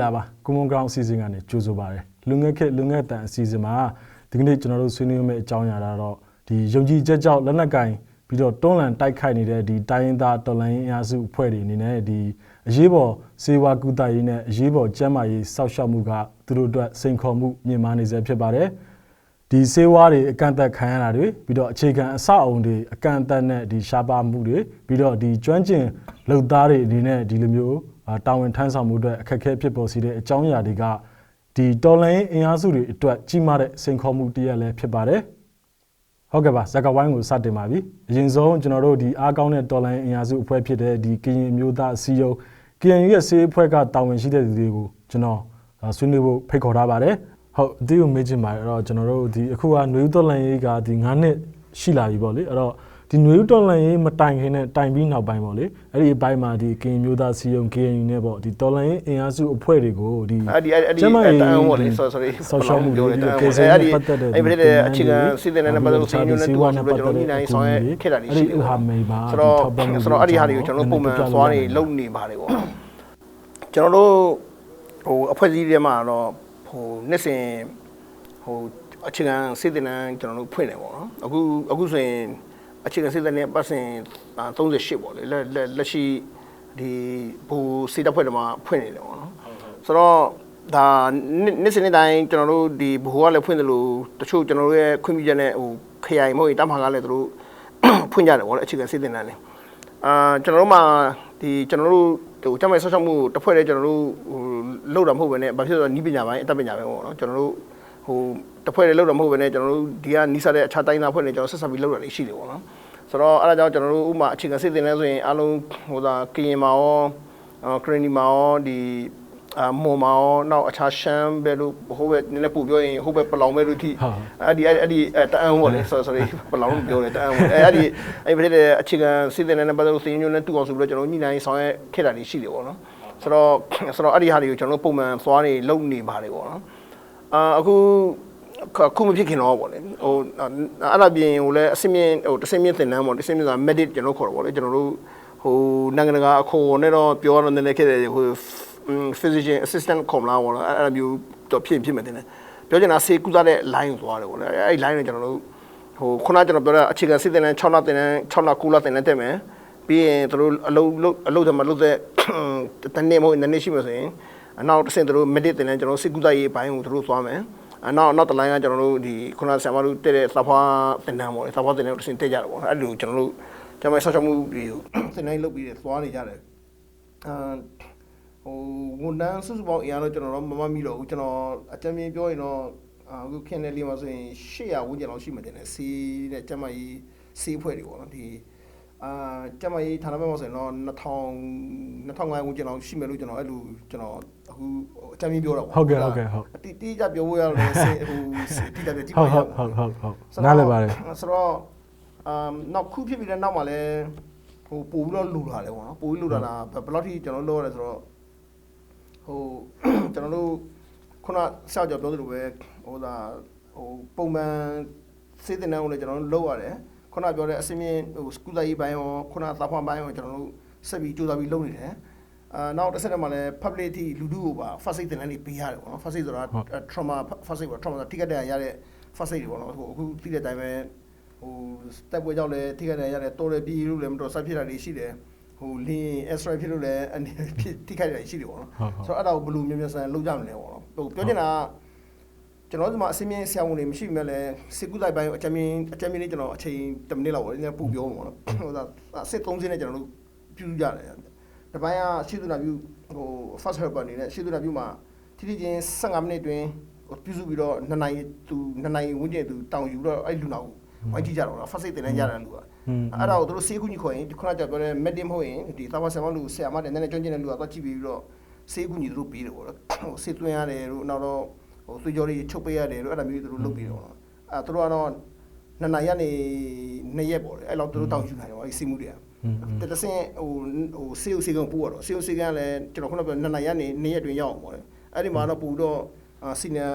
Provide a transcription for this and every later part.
မင်္ဂလာပါကွန်မွန်ဂရောင်းအစီအစဉ်ကနေကြိုဆိုပါရစေလူငယ်ခေတ်လူငယ်တန်အစီအစဉ်မှာဒီကနေ့ကျွန်တော်တို့ဆွေးနွေးမယ့်အကြောင်းအရာကတော့ဒီယုံကြည်ချက်ကြောင့်လက်နက်ကင်ပြီးတော့တွန်းလှန်တိုက်ခိုက်နေတဲ့ဒီတိုင်းရင်းသားတော်လှန်ရေးအင်အားစုအဖွဲ့တွေအနေနဲ့ဒီအရေးပေါ်စေဝါကူတာရေးနဲ့အရေးပေါ်ကျန်းမာရေးစောင့်ရှောက်မှုကသူတို့အတွက်စိန်ခေါ်မှုမြင့်မားနေစေဖြစ်ပါတယ်ဒီစေဝါတွေအကန့်အသတ်ခံရတာတွေပြီးတော့အခြေခံအဆောက်အုံတွေအကန့်အသတ်နဲ့ဒီရှားပါမှုတွေပြီးတော့ဒီကျွမ်းကျင်လုပ်သားတွေအနေနဲ့ဒီလိုမျိုးအာ တာဝန်ထမ်းဆောင်မှုအတွက်အခက်အခဲဖြစ်ပေါ်စေတဲ့အကြောင်းအရာတွေကဒီတော်လိုင်းအင်အားစုတွေအတွက်ကြီးမားတဲ့စိန်ခေါ်မှုတစ်ရပ်လည်းဖြစ်ပါတယ်ဟုတ်ကဲ့ပါဇက်ကဝိုင်းကိုစတင်ပါပြီအရင်ဆုံးကျွန်တော်တို့ဒီအားကောင်းတဲ့တော်လိုင်းအင်အားစုအဖွဲ့ဖြစ်တဲ့ဒီကရင်အမျိုးသားအစည်းအရုံး KNU ရဲ့စေအဖွဲ့ကတာဝန်ရှိတဲ့သူတွေကိုကျွန်တော်အာဆွေးနွေးဖို့ဖိတ်ခေါ်ထားပါတယ်ဟုတ်အတီးကိုမေးချင်ပါတယ်အဲ့တော့ကျွန်တော်တို့ဒီအခုကຫນွေဦးတော်လိုင်းရေးကဒီ9နှစ်ရှိလာပြီပေါ့လေအဲ့တော့ ဒီຫນွေဦးတော်လိုင်းရေးမတိုင်ခင်နဲ့တိုင်ပြီးနောက်ပိုင်းပေါ့လေအဲ့ဒီအပိုင်းမှာဒီကရင်မျိုးသားစီယုံ KNU နဲ့ပေါ့ဒီတော်လိုင်းရေးအင်အားစုအဖွဲ့တွေကိုဒီအဲ့ဒီအဲ့ဒီကျန်းမာရေးတန်ဟုတ်လေ sorry ဆောက်ရှောက်မှုတွေဒီကေစအဲ့နဲ့ဒီပတ်သက်တဲ့အဲ့ဒီတဲ့အခြေခံစီးတဲ့နဲ့ပတ်သက်လို့စီညွန်းနဲ့တူအောင်ဆိုတော့ကျွန်တော်ညနိုင်ဆောင်ရခဲ့တာတွေရှိတယ်အဲ့ဒီဟာမိန်ပါဆိုတော့ဆိုတော့အဲ့ဒီဟာတွေကိုကျွန်တော်ပုံမှန်သွားနေလုံနေပါတယ်ပေါ့ကျွန်တော်တို့ဟိုအဖွဲ့အစည်းတွေမှာတော့ဟိုနှစ်စဉ်ဟိုအခြေခံစီးတဲ့နဲ့ကျွန်တော်တို့ဖွင့်တယ်ပေါ့နော်အခုအခုဆိုရင် အခြေခံစီးတဲ့နဲ့ပတ်စဉ်38ပေါ့လေလက်လက်ရှိဒီဘူစီတပ်ဖွဲ့တွေမှာဖွင့်နေတယ်ပေါ့နော်ဆိုတော့ဒါနေ့စဉ်နေ့တိုင်းကျွန်တော်တို့ဒီဘူကလည်းဖွင့်တယ်လို့တချို့ကျွန်တော်တို့ရဲ့ခွင့်ပြုချက်နဲ့ဟိုခရိုင်မဟုတ်ရင်တမဟာကလည်းသူတို့ဖွင့်ကြတယ်ပေါ့လေအခြေခံစစ်တင်တန်းနေအာကျွန်တော်တို့မှာဒီကျွန်တော်တို့ဟိုကျမရဲ့ဆောက်ရှောက်မှုတစ်ဖွဲ့တည်းကျွန်တော်တို့ဟိုလောက်တာမဟုတ်ဘဲနဲ့ဘာဖြစ်လို့နီးပညာပိုင်းအတတ်ပညာပိုင်းပေါ့နော်ကျွန်တော်တို့ ဟိုတစ်ဖွဲ့တည်းလောက်တာမဟုတ်ဘဲနဲ့ကျွန်တော်တို့ဒီကနီးစပ်တဲ့အခြားတိုင်းသားဖွဲ့နေကျွန်တော်ဆက်ဆက်ပြီးလောက်တာလေးရှိတယ်ပေါ့နော်ဆိုတော့အဲ့ဒါကြောင့်ကျွန်တော်တို့ဥမာအခြေခံစစ်တင်တန်းဆိုရင်အားလုံးဟိုသာကရင်မှာရောခရနီမှာရောဒီအမော်မောင်နောက်အခြားရှမ်းဘဲလို့ဟိုဘက်နည်းနည်းပို့ပြောရင်ဟိုဘက်ပလောင်ဘဲလို့ထိဟုတ်အဲ့ဒီအဲ့ဒီအဲ့တအံပေါ့လေ sorry sorry ဘယ်လောက်လို့ပြောလဲတအံပေါ့အဲ့ဒီအဲ့ဒီတဲ့အခြေခံစီးတဲ့နဲ့ပတ်သက်လို့စီးညွှန်းနဲ့တူအောင်ဆိုပြီးတော့ကျွန်တော်ညှိနှိုင်းဆောင်ရွက်ခဲ့တာတွေရှိတယ်ပေါ့နော်ဆိုတော့ဆိုတော့အဲ့ဒီဟာတွေကိုကျွန်တော်ပုံမှန်သွားနေလုံနေပါတယ်ပေါ့နော် အာအခုခုမဖြစ်ခင်တော့ပေါ့လေဟိုအဲ့ဒါပြင်ဟိုလဲအစင်းမြင့်ဟိုတစင်းမြင့်သင်တန်းပေါ့တစင်းမြင့်ဆိုတာ medic ကျွန်တော်ခေါ်တော့ပေါ့လေကျွန်တော်တို့ဟိုနိုင်ငံတကာအခေါ်နဲ့တော့ပြောရတော့နည်းနည်းခဲ့တယ်ဟို physician assistant ခေါ်မလားပေါ့နော်အဲ့ဒါမျိုးတော့ဖြစ်ဖြစ်မှတင်တယ်ပြောချင်တာဆေးကုသတဲ့ line ကိုသွားတယ်ပေါ့လေအဲ့ဒီ line ကိုကျွန်တော်တို့ဟိုခုနကျွန်တော်ပြောတဲ့အခြေခံစစ်တဲ့6လတင်တဲ့6လ9လတင်တဲ့တက်မယ်ပြီးရင်တို့အလုံးအလုံးတမလို့တဲ့တနေ့မဟုတ်နည်းနည်းရှိမှဆိုရင် အနောက်တစ်ဆင့်တို့ medic တင်တဲ့ကျွန်တော်စစ်ကုသရေးဘိုင်းကိုတို့သွားမယ်အနောက်နောက်တလိုင်းကကျွန်တော်တို့ဒီခုနဆရာမတို့တက်တဲ့သဖွာတင်တန်းပေါ့လေသဖွာတင်တဲ့တစ်ဆင့်တက်ကြတယ်ပေါ့အဲ့လိုကျွန်တော်တို့ကျွန်တော်ဆောက်ရှောက်မှုတွေကိုတင်တိုင်းလုပ်ပြီးသွားနေကြတယ်အာဟိုဝန်တန်းစုစုပေါင်းအရာတော့ကျွန်တော်တော့မမမိတော့ဘူးကျွန်တော်အကြမ်းမြင်ပြောရင်တော့အခုခင်းတဲ့လေးမှာဆိုရင်800ဝန်းကျင်လောက်ရှိမှတင်တယ်စီးတဲ့ကျမကြီးစီးဖွဲ့တွေပေါ့နော်ဒီ အာကျမကြီးဌာနဘက်မှာဆိုရင်တော့2000 2005ဝန်းကျင်လောက်ရှိမယ်လို့ကျွန်တော်အဲ့လိုကျွန်တော်အခုအကြမ်းမြင်ပြောတာပေါ့ဟုတ်ကဲ့ဟုတ်ကဲ့ဟုတ်အတိတိကျပြောဖို့ရတော့စေဟိုတိကျပြကြည့်ဟုပါတ်ရဟုတ်အောင်ဟုတ်ဟုတ်ဟုတ်နားလည်ပါတယ်ဆိုတော့အမ်နောက်ခုဖြစ်ပြီးတဲ့နောက်မှာလည်းဟိုပို့ပြီးတော့လူလာတယ်ပေါ့နော်ပို့ပြီးလူလာတာဘယ်လောက်ထိကျွန်တော်လုပ်ရလဲဆိုတော့ဟိုကျွန်တော်တို့ခုနဆောက်ကြောပြောသလိုပဲဟိုဒါဟိုပုံမှန်စေတဲ့နန်းကိုလည်းကျွန်တော်တို့လုပ်ရတယ် ခုနပြောတဲ့အစင်းမြင့်ဟိုစကူတာကြီးပိုင်းရောခုနသာဖွန်ပိုင်းရောကျွန်တော်တို့ဆက်ပြီးကြိုးစားပြီးလုပ်နေတယ်အာနောက်တစ်ဆက်တည်းမှာလည်း public ထိလူထုကိုပါ first aid တင်တန်းလေးပေးရတယ်ပေါ့နော် first aid ဆိုတာ trauma first aid ပေါ့ trauma ဆိုတာ ticket တန်ရတဲ့ first aid တွေပေါ့နော်ဟိုအခုသိတဲ့အတိုင်းပဲဟိုတက်ပွဲကြောင့်လည်း ticket တန်ရတယ်တော်တယ်ပြည်လို့လည်းမတော်ဆက်ဖြစ်တာတွေရှိတယ်ဟိုလင်း extra ဖြစ်လို့လည်းအနေဖြစ် ticket တွေရှိတယ်ပေါ့နော်ဆိုတော့အဲ့ဒါကိုဘယ်လိုမျိုးမျိုးဆန်လုပ်ကြမလဲပေါ့နော်ဟိုပြောချင်တာက ကျွန်တော်တို့ဒီမှာအစင်းမြင့်ဆရာဝန်တွေမရှိမှလည်းစစ်ကူတိုက်ပိုင်းအကြမ်းမြင့်အကြမ်းမြင့်လေးကျွန်တော်အချိန်10မိနစ်လောက်ပေါ့နည်းနည်းပူပြောမှာပေါ့နော်ဟိုဒါစစ်3စင်းနဲ့ကျွန်တော်တို့ပြုစုကြတယ်တပိုင်းကရှေ့သူနာပြုဟို first helper အနေနဲ့ရှေ့သူနာပြုမှာတိတိချင်း15မိနစ်တွင်ပြုစုပြီးတော့2နိုင်သူ2နိုင်ဝန်းကျင်သူတောင်ယူတော့အဲ့လူနာကိုဝိုင်းကြည့်ကြတော့ first aid တင်နေကြတယ်လူကအဲ့ဒါကိုသူတို့ဆေးကူညီခေါ်ရင်ခုနကပြောတဲ့ medium မဟုတ်ရင်ဒီသာဝဆရာမလူဆရာမတဲ့နည်းနည်းကျွမ်းကျင်တဲ့လူကတော့ကြည့်ပြီးတော့ဆေးကူညီသူတို့ပြီးတယ်ပေါ့နော်ဟိုဆေးသွင်းရတယ်လို့နောက်တော့ ဟိုသွေးကြောတွေချုပ်ပေးရတယ်လို့အဲ့ဒါမျိုးသူတို့လုပ်ပြီးတော့အဲ့သူတို့ကတော့နှစ်နိုင်ရနေနှစ်ရက်ပေါ့လေအဲ့လောက်သူတို့တောင်းယူနိုင်တယ်ပေါ့အဲ့စီမှုတွေကတတဆင်းဟိုဟိုဆေးဦးဆေးကောင်ပို့ရတော့ဆေးဦးဆေးကလည်းကျွန်တော်ခုနကပြောနှစ်နိုင်ရနေနှစ်ရက်တွင်ရောက်အောင်ပေါ့လေအဲ့ဒီမှာတော့ပူတော့အာစီနီယာ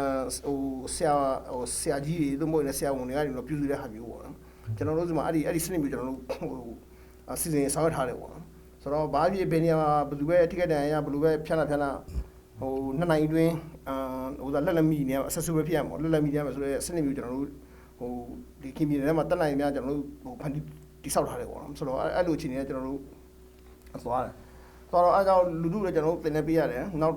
ဟိုဆရာဟိုဆရာကြီးတွေတို့မဟုတ်လည်းဆရာဝန်တွေကနေတော့ပြုစုတဲ့ဟာမျိုးပေါ့နော်ကျွန်တော်တို့ဒီမှာအဲ့ဒီအဲ့ဒီစနစ်မျိုးကျွန်တော်တို့ဟိုအစီအစဉ်ဆောင်ရွက်ထားတယ်ပေါ့နော်ဆိုတော့ဘာဖြစ်ဘယ်နေရာမှာဘယ်လိုပဲ ticket တန်ရဘယ်လိုပဲဖြန်းလာဖြန်းလာ ဟဟိုနှစ်နိုင်အတွင်းအာဟိုဒါလက်လက်မိနေအဆက်ဆူပဲဖြစ်ရမှာလက်လက်မိနေရမှာဆိုတော့စနစ်မျိုးကျွန်တော်တို့ဟိုဒီခင်ပြည်နယ်ထဲမှာတက်နိုင်များကျွန်တော်တို့ဟိုဖန်တီတိဆောက်ထားတယ်ပေါ့နော်ဆိုတော့အဲ့လိုအခြေအနေကကျွန်တော်တို့သွားတယ်သွားတော့အားကြောင့်လူလူလည်းကျွန်တော်တို့တင်နေပေးရတယ်နောက်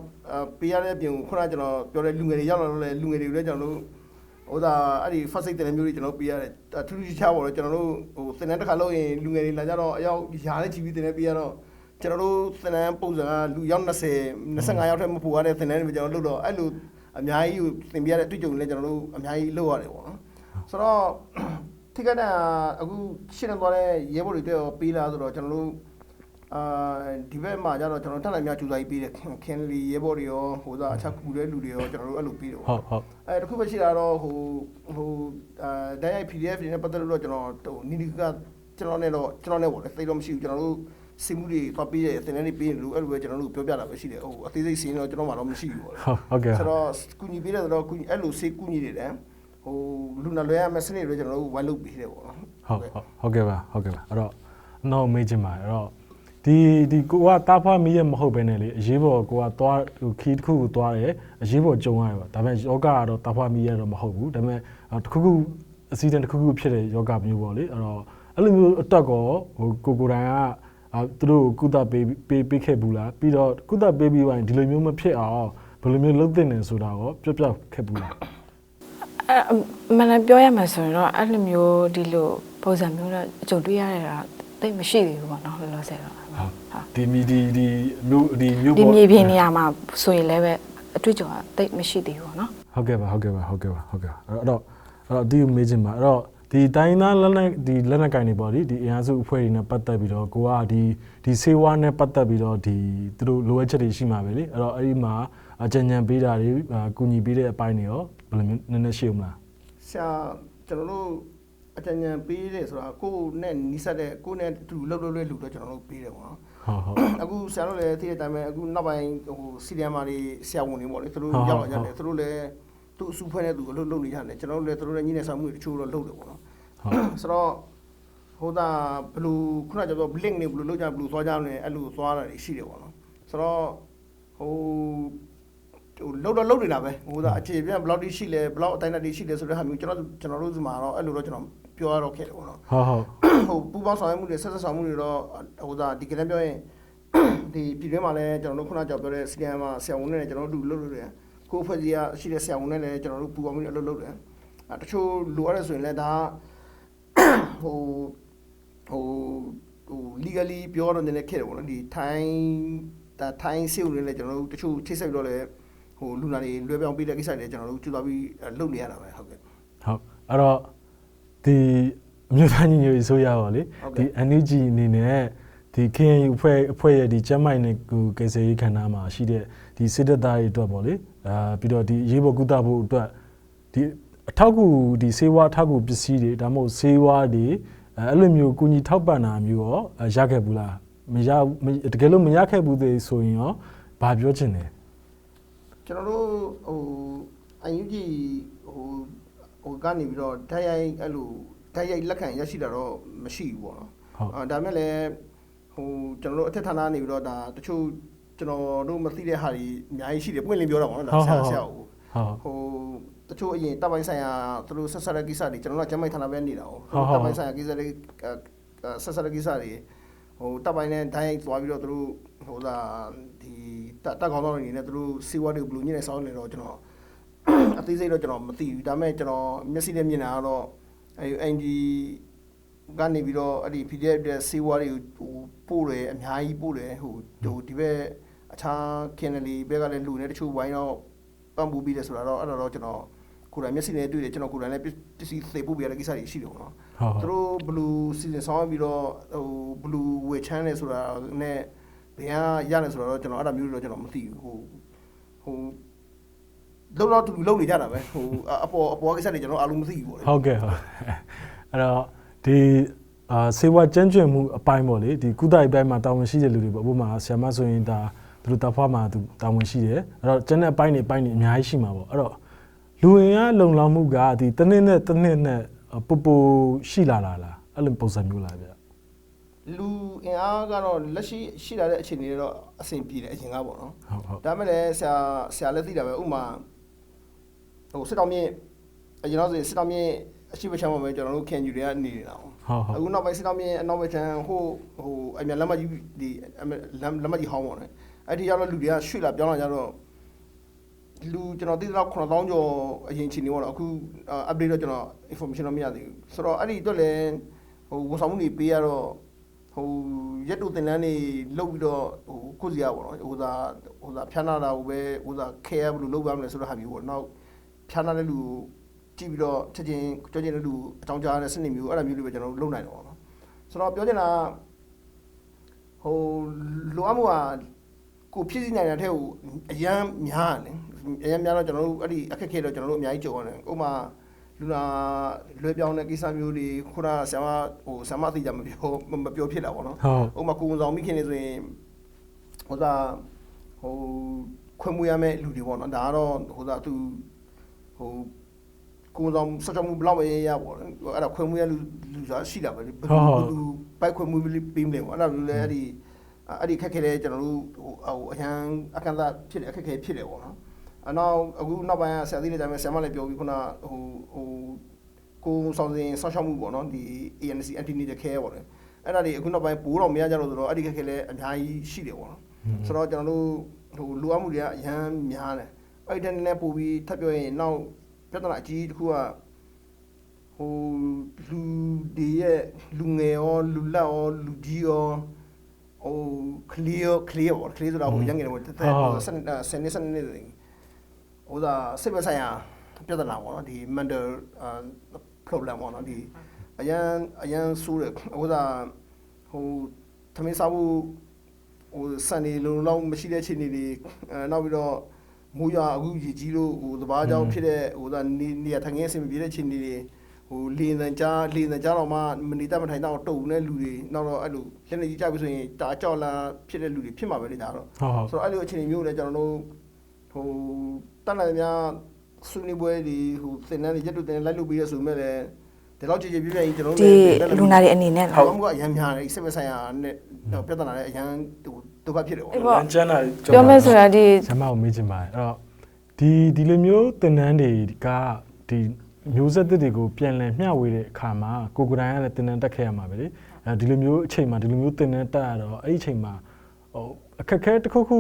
ပေးရတဲ့အပြင်ခုနကကျွန်တော်ပြောတဲ့လူငယ်တွေရောက်လာတော့လေလူငယ်တွေလည်းကျွန်တော်တို့ဟိုဒါအဲ့ဒီ first aid တင်မျိုးတွေကျွန်တော်ပေးရတယ်ထူးထူးခြားပါတော့ကျွန်တော်တို့ဟိုတင်တဲ့တစ်ခါလို့ရင်လူငယ်တွေလာကြတော့အရောက်ရာနဲ့ချီပြီးတင်နေပေးရတော့ ကျွန်တော်တို့တင်တဲ့ပုံစံကလူရောက်20 25ရောက်ထက်မပိုရတဲ့တင်တဲ့တွေကျွန်တော်လုပ်တော့အဲ့လိုအများကြီးတင်ပြရတဲ့အတွေ့အကြုံတွေလည်းကျွန်တော်တို့အများကြီးလုပ်ရတယ်ပေါ့နော်ဆိုတော့ထိကတဲ့အခုရှင်းနေသွားတဲ့ရဲဘော်တွေတွေ့ရောပေးလာဆိုတော့ကျွန်တော်တို့အာဒီဘက်မှာကျတော့ကျွန်တော်တက်လိုက်များကျူစာကြီးပေးတယ်ခင်လီရဲဘော်တွေရောဟိုသာအချက်ကူတဲ့လူတွေရောကျွန်တော်တို့အဲ့လိုပေးတယ်ပေါ့ဟုတ်ဟုတ်အဲတခုပဲရှိတာတော့ဟိုဟိုအာဒိုင်ရိုက် PDF တွေနဲ့ပတ်သက်လို့တော့ကျွန်တော်ဟိုနီနီကကျွန်တော်နဲ့တော့ကျွန်တော်နဲ့ပေါ့လေသိတော့မရှိဘူးကျွန်တော်တို့ စီမှုတွေသွားပြီးတဲ့သင်တန်းတွေပြီးရင်လို့အဲ့လိုပဲကျွန်တော်တို့ပြောပြတာပဲရှိတယ်ဟိုအသေးစိတ်စီးရင်တော့ကျွန်တော်မှတော့မရှိဘူးပေါ့လေဟုတ်ဟုတ်ကဲ့ဆိုတော့ကုညီပေးတဲ့တော့ကုညီအဲ့လိုစေးကုညီနေတယ်ဟိုလူနာလွဲရမယ့်စနစ်တွေကျွန်တော်တို့ဝိုင်းလုပ်ပေးတယ်ပေါ့နော်ဟုတ်ဟုတ်ဟုတ်ကဲ့ပါဟုတ်ကဲ့ပါအဲ့တော့တော့မေးချင်ပါတယ်အဲ့တော့ဒီဒီကိုကတားဖွားမီးရမဟုတ်ပဲနဲ့လေအရေးပေါ်ကိုကသွားဟိုခီးတစ်ခုကိုသွားတယ်အရေးပေါ်ကြုံရတယ်ပေါ့ဒါပေမဲ့ယောဂကတော့တားဖွားမီးရတော့မဟုတ်ဘူးဒါပေမဲ့တစ်ခုခုအစီအစဉ်တစ်ခုခုဖြစ်တဲ့ယောဂမျိုးပေါ့လေအဲ့တော့အဲ့လိုမျိုးအတက်ကောဟိုကိုကိုတိုင်က အာသူတို့ကုသပေးပေးပေးခဲ့ဘူးလားပြီးတော့ကုသပေးပြီးရင်ဒီလိုမျိုးမဖြစ်အောင်ဘယ်လိုမျိုးလုပ်သင့်တယ်ဆိုတာရောပြပြခဲ့ဘူးလားအဲ့အမလည်းပြောရမှာဆိုရင်တော့အဲ့လိုမျိုးဒီလိုပုံစံမျိုးတော့အကြုံတွေ့ရတာတိတ်မရှိသေးဘူးပေါ့နော်လောလောဆယ်တော့ဟုတ်ဒီမီဒီဒီမျိုးဒီမျိုးဒီပေါ့မြေပြင်နေရာမှာဆိုရင်လည်းပဲအတွေ့အကြုံကတိတ်မရှိသေးဘူးပေါ့နော်ဟုတ်ကဲ့ပါဟုတ်ကဲ့ပါဟုတ်ကဲ့ပါဟုတ်ကဲ့ပါအဲ့တော့အဲ့တော့ဒီမေးချင်ပါအဲ့တော့ ဒီတိုင်းသားလက်နက်ဒီလက်နက်ကင်တွေပေါ့ဒီဒီအင်အားစုအဖွဲ့တွေနဲ့ပတ်သက်ပြီးတော့ကိုကဒီဒီစေဝါနဲ့ပတ်သက်ပြီးတော့ဒီသူတို့လိုအပ်ချက်တွေရှိမှာပဲလေအဲ့တော့အဲ့ဒီမှာအကြံဉာဏ်ပေးတာတွေအာကူညီပေးတဲ့အပိုင်းတွေရောဘယ်လိုမျိုးနည်းနည်းရှိအောင်မလားဆရာကျွန်တော်တို့အကြံဉာဏ်ပေးတယ်ဆိုတာကိုယ့်နဲ့နီးစပ်တဲ့ကိုယ့်နဲ့တူလှုပ်လှုပ်လွဲလူတော့ကျွန်တော်တို့ပေးတယ်ပေါ့နော်ဟုတ်ဟုတ်အခုဆရာတို့လည်းသိတဲ့အတိုင်းပဲအခုနောက်ပိုင်းဟိုစီရီယမ်မာတွေဆရာဝန်တွေပေါ့လေသူတို့ဟုတ်ရောက်လာကြဟုတ်တယ်သူတို့လည်း သူ့အစုဖွဲ့နဲ့သူအလုပ်လုပ်နေကြတယ်ကျွန်တော်တို့လည်းသူတို့လည်းညီနေဆောင်မှုတွေတချို့တော့လုပ်တယ်ပေါ့နော်ဟုတ်ဆိုတော့ဟိုဒါဘလူးခုနကပြော blink နေဘလူးလောက်ကြဘလူးသွားကြမလဲအဲ့လိုသွားတာတွေရှိတယ်ပေါ့နော်ဆိုတော့ဟိုဟိုလောက်တော့လောက်နေတာပဲဟိုဒါအခြေပြဘလောက်တိရှိလဲဘလောက်အတိုင်းအတာတိရှိလဲဆိုတဲ့ဟာမျိုးကျွန်တော်ကျွန်တော်တို့ဒီမှာတော့အဲ့လိုတော့ကျွန်တော်ပြောရတော့ခဲ့တယ်ပေါ့နော်ဟုတ်ဟုတ်ဟိုပူပေါင်းဆောင်ရွက်မှုတွေဆက်ဆက်ဆောင်မှုတွေတော့ဟိုဒါဒီကနေ့ပြောရင်ဒီပြည်တွင်းမှာလည်းကျွန်တော်တို့ခုနကပြောတဲ့ CM မှာဆရာဝန်နဲ့ကျွန်တော်တို့လုပ်လို့ရတယ် ကိုယ်ဖွဲ့စည်းရရှိတဲ့ဆရာဝန်နဲ့လည်းကျွန်တော်တို့ပူပေါင်းမှုတွေအလုပ်လုပ်တယ်အဲတချို့လိုအပ်ရဆိုရင်လည်းဒါဟိုဟိုဟို legally ပြောတော့နည်းနည်းခက်တယ်ပေါ့နော်ဒီထိုင်းဒါထိုင်းစေုပ်တွေလည်းကျွန်တော်တို့တချို့ချိတ်ဆက်ပြီးတော့လည်းဟိုလူနာတွေလွှဲပြောင်းပေးတဲ့ကိစ္စတွေကျွန်တော်တို့ကြိုးစားပြီးလုပ်နေရတာပဲဟုတ်ကဲ့ဟုတ်အဲ့တော့ဒီအမျိုးသားညီညွတ်ရေးဆိုရပါလေဟုတ်ကဲ့ဒီ NUG အနေနဲ့ဒီ KNU အဖွဲ့အဖွဲ့ရဲ့ဒီကျမ်းမိုင်နဲ့ကိုကေဆေးရေးခန္ဓာမှာရှိတဲ့ဒီစစ်တပ်သားတွေအတွက်ပေါ့လေ အာပြီးတော့ဒီအရေးပေါ်ကုသဖို့အတွက်ဒီအထောက်အကူဒီစေဝါအထောက်အကူပစ္စည်းတွေဒါမှမဟုတ်စေဝါတွေအဲအဲ့လိုမျိုးကုညီထောက်ပံ့တာမျိုးရောအဲရခဲ့ဘူးလားမရမတကယ်လို့မရခဲ့ဘူးသေးဆိုရင်ရောဘာပြောချင်လဲကျွန်တော်တို့ဟိုအန်ယူဂျီဟိုဟိုကနေပြီးတော့ဓာတ်ရိုက်အဲ့လိုဓာတ်ရိုက်လက်ခံရရှိတာတော့မရှိဘူးပေါ့နော်ဟုတ်အာဒါမဲ့လည်းဟိုကျွန်တော်တို့အထက်ဌာနနေပြီးတော့ဒါတချို့ ကျွန်တော်တို့မသိတဲ့ဟာတွေအများကြီးရှိတယ်ပွင့်လင်းပြောတာပေါ့နော်ဒါဆရာဆရာကိုဟုတ်ဟိုတချို့အရင်တပ်ပိုင်းဆိုင်ရာသူတို့ဆက်ဆက်တဲ့ကိစ္စတွေကျွန်တော်တို့ကကျမ်းမိုက်ဌာနပဲနေတာဟုတ်ဟုတ်ဟုတ်တပ်ပိုင်းဆိုင်ရာကိစ္စတွေအဲအဲဆက်ဆက်တဲ့ကိစ္စတွေဟိုတပ်ပိုင်းနဲ့ဒိုင်းသွားပြီးတော့သူတို့ဟိုဒါဒီတပ်တပ်ကောင်တော်တွေအနေနဲ့သူတို့စီဝါတွေဘယ်လိုညနေဆောင်နေတော့ကျွန်တော်အသေးစိတ်တော့ကျွန်တော်မသိဘူးဒါပေမဲ့ကျွန်တော်မျက်စိနဲ့မြင်တာကတော့အဲ NG ကနေပြီးတော့အဲ့ဒီ PDF တဲ့စီဝါတွေဟိုပို့တယ်အများကြီးပို့တယ်ဟိုဟိုဒီဘက် အခြား Kennedy ဘက်ကလည်းလူနေတချို့ဝိုင်းတော့ပံ့ပိုးပြီးတယ်ဆိုတာတော့အဲ့ဒါတော့ကျွန်တော်ကိုယ်တိုင်မျက်စိနဲ့တွေ့တယ်ကျွန်တော်ကိုယ်တိုင်လည်းပစ္စည်းသေပို့ပြရတဲ့ကိစ္စတွေရှိတယ်ပေါ့နော်ဟုတ်ဟုတ်သူတို့ဘလူးစီစဉ်ဆောင်ပြီးတော့ဟိုဘလူးဝေချမ်းတယ်ဆိုတာနဲ့ဘယ်ဟာရတယ်ဆိုတာတော့ကျွန်တော်အဲ့ဒါမျိုးတွေတော့ကျွန်တော်မသိဘူးဟိုဟိုလုံးတော့သူလုံးနေကြတာပဲဟိုအပေါ်အပေါ်ကိစ္စတွေကျွန်တော်အားလုံးမသိဘူးပေါ့လေဟုတ်ကဲ့ဟုတ်အဲ့တော့ဒီအာစေဝါကျန်းကျွင်မှုအပိုင်းပေါ့လေဒီကုသရေးပိုင်းမှာတာဝန်ရှိတဲ့လူတွေပေါ့ဥပမာဆ iam မဆိုရင်ဒါ သူတို့တာဖွားမှာသူတာဝန်ရှိတယ်အဲ့တော့ကျန်တဲ့အပိုင်းတွေအပိုင်းတွေအများကြီးရှိမှာပေါ့အဲ့တော့လူဝင်ရလုံလောက်မှုကဒီတစ်နှစ်နဲ့တစ်နှစ်နဲ့ပူပူရှိလာလာလားအဲ့လိုပုံစံမျိုးလားဗျလူအင်အားကတော့လက်ရှိရှိလာတဲ့အခြေအနေတွေတော့အဆင်ပြေတယ်အရင်ကပေါ့နော်ဟုတ်ဟုတ်ဒါပေမဲ့လည်းဆရာဆရာလည်းသိတာပဲဥပမာဟိုစစ်တောင်မြင့်အရင်တော့ဆိုရင်စစ်တောင်မြင့်အရှိပချမ်းမှာပဲကျွန်တော်တို့ခင်ယူတွေကနေနေတာပေါ့ဟုတ်ဟုတ်အခုနောက်ပိုင်းစစ်တောင်မြင့်အနောက်ဘက်ချမ်းဟိုဟိုအမြန်လက်မကြီးဒီအမြန်လမ်းလက်မကြီးဟောင်းပေါ့နော် အဲ့ဒီရောက်တော့လူတွေကရွှေ့လာပြောင်းလာကြတော့လူကျွန်တော်သိတော့9000ကျော်အရင်ချိန်နေပေါ့နော်အခု update တော့ကျွန်တော် information တော့မရသေးဘူးဆိုတော့အဲ့ဒီအတွက်လည်းဟိုဝန်ဆောင်မှုတွေပေးရတော့ဟိုရက်တူတင်လန်းနေလုတ်ပြီးတော့ဟိုကိုစီရပေါ့နော်ဟိုသာဟိုသာဖြန်းလာတာကိုပဲဟိုသာခဲရဘယ်လိုလုပ်ပါမလဲဆိုတော့ဟာမျိုးပေါ့နောက်ဖြန်းလာတဲ့လူကိုကြည့်ပြီးတော့ချက်ချင်းကြောချင်းတဲ့လူအကြောင်းကြားတဲ့စနစ်မျိုးအဲ့လိုမျိုးတွေပဲကျွန်တော်တို့လုပ်နိုင်တော့ပေါ့နော်ဆိုတော့ပြောချင်တာဟိုလိုအပ်မှုက ကိုဖြစ်စီနိုင်တဲ့ထဲကိုအရန်များတယ်အရန်များတော့ကျွန်တော်တို့အဲ့ဒီအခက်ခဲတော့ကျွန်တော်တို့အများကြီးကြုံရတယ်ဥပမာလူနာလွယ်ပြောင်းတဲ့ကိစ္စမျိုးတွေခုနဆရာမဟိုဆရာမအသိကြမပြောမပြောဖြစ်တာပေါ့နော်ဟုတ်ဥပမာကိုယ်ဝန်ဆောင်မိခင်တွေဆိုရင်ဟိုသာဟိုခွင့်မွေးရမယ့်လူတွေပေါ့နော်ဒါကတော့ဟိုသာသူဟိုကိုယ်ဝန်ဆောင်စက်ချမှုဘလောက်ပဲရပေါ့နော်အဲ့ဒါခွင့်မွေးရလူလူဆိုတာရှိတာပဲလေဘယ်လိုလူပိုက်ခွင့်မွေးပေးမလဲပေါ့အဲ့ဒါလူလည်းအဲ့ဒီ အဲ့ဒီခက်ခဲတဲ့ကျွန်တော်တို့ဟိုဟိုအရန်အခန့်သားဖြစ်တယ်အခက်ခဲဖြစ်တယ်ပေါ့နော်အနောက်အခုနောက်ပိုင်းကဆရာသီးတွေတိုင်းမှာဆရာမလည်းပြောပြီးခုနဟိုဟိုကိုယ်ဆောင်စဉ်ဆောက်ရှောက်မှုပေါ့နော်ဒီ ANC anti natal care ပေါ့လေအဲ့ဒါတွေအခုနောက်ပိုင်းပိုးတော့မရကြတော့ဆိုတော့အဲ့ဒီခက်ခဲလည်းအများကြီးရှိတယ်ပေါ့နော်ဆိုတော့ကျွန်တော်တို့ဟိုလိုအပ်မှုတွေကအများများတယ်အဲ့ဒီတည်းနဲ့ပို့ပြီးထပ်ပြောရင်နောက်ပြဿနာအကြီးတစ်ခုကဟိုလူတွေရဲ့လူငယ်ရောလူလက်ရောလူကြီးရော ဟိုကလီယောကလီယောပေါ့ကလီဆိုတာဟိုရငယ်တော့တက်တက်ဟိုစနစနစ်စနစ်တွေဟိုဒါစိတ်ပဲဆိုင်ရာပြဿနာပေါ့နော်ဒီ mental problem ပေါ့နော်ဒီအရန်အရန်ဆိုးတယ်ဟိုဒါဟိုသမင်းစားဖို့ဟိုစံနေလုံးလုံးမရှိတဲ့အခြေအနေတွေအဲနောက်ပြီးတော့မိုးရွာအခုရေကြီးလို့ဟိုသဘာကြောင့်ဖြစ်တဲ့ဟိုဒါနေနေရာထိုင်ခင်းအဆင်မပြေတဲ့အခြေအနေတွေ ဟိုလေနံကြားလေနံကြားတော့မှမနေတတ်မထိုင်တော့တုံတဲ့လူတွေနောက်တော့အဲ့လိုလက်နေကြီးကြပြီဆိုရင်တာကြောက်လာဖြစ်တဲ့လူတွေဖြစ်မှာပဲလေဒါတော့ဟုတ်ဟုတ်ဆိုတော့အဲ့လိုအခြေအနေမျိုးလည်းကျွန်တော်တို့ဟိုတတ်နိုင်များဆွေးနွေးပွဲတွေဟိုသင်တန်းတွေရက်တူသင်တန်းလိုက်လုပ်ပြီးရဆိုမဲ့လည်းဒီလောက်ကြည်ကြည်ပြည့်ပြည့်ကြီးကျွန်တော်ဒီတို့လူနာတွေအနေနဲ့ဟောလားင်းကအရန်များတယ်စိတ်ပဲဆိုင်ရာနဲ့ပြဿနာလည်းအရန်ဟိုဒုက္ခဖြစ်တယ်ပေါ့အေးပေါ့လမ်းကျန်းတာပြောမယ်ဆိုတာဒီဆမကိုမေးချင်ပါတယ်အဲ့တော့ဒီဒီလိုမျိုးတင်နန်းတွေကဒီ မျိုးဆက်သစ်တွေကိုပြန်လည်မျှဝေတဲ့အခါမှာကိုကိုယ်တိုင်ကလည်းတင်နန်းတက်ခဲ့ရမှာပဲလေအဲဒီလိုမျိုးအချိန်မှာဒီလိုမျိုးတင်နန်းတက်ရတော့အဲ့ဒီအချိန်မှာဟိုအခက်အခဲတစ်ခုခု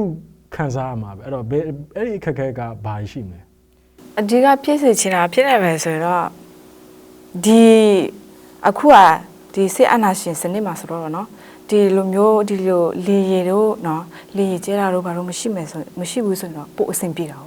ခံစားရမှာပဲအဲ့တော့ဘယ်အဲ့ဒီအခက်အခဲကဘာရှိမလဲ အဓိကဖြစ်စေချင်တာဖြစ်နေပဲဆိုရင်တော့ဒီအခုကဒီစစ်အာဏာရှင်စနစ်မှာဆိုတော့เนาะဒီလိုမျိုးဒီလိုလေရီတို့เนาะလေရီကျဲတာတို့ဘာလို့မရှိမယ်ဆိုမရှိဘူးဆိုရင်တော့ပို့အဆင်ပြေတာပေါ့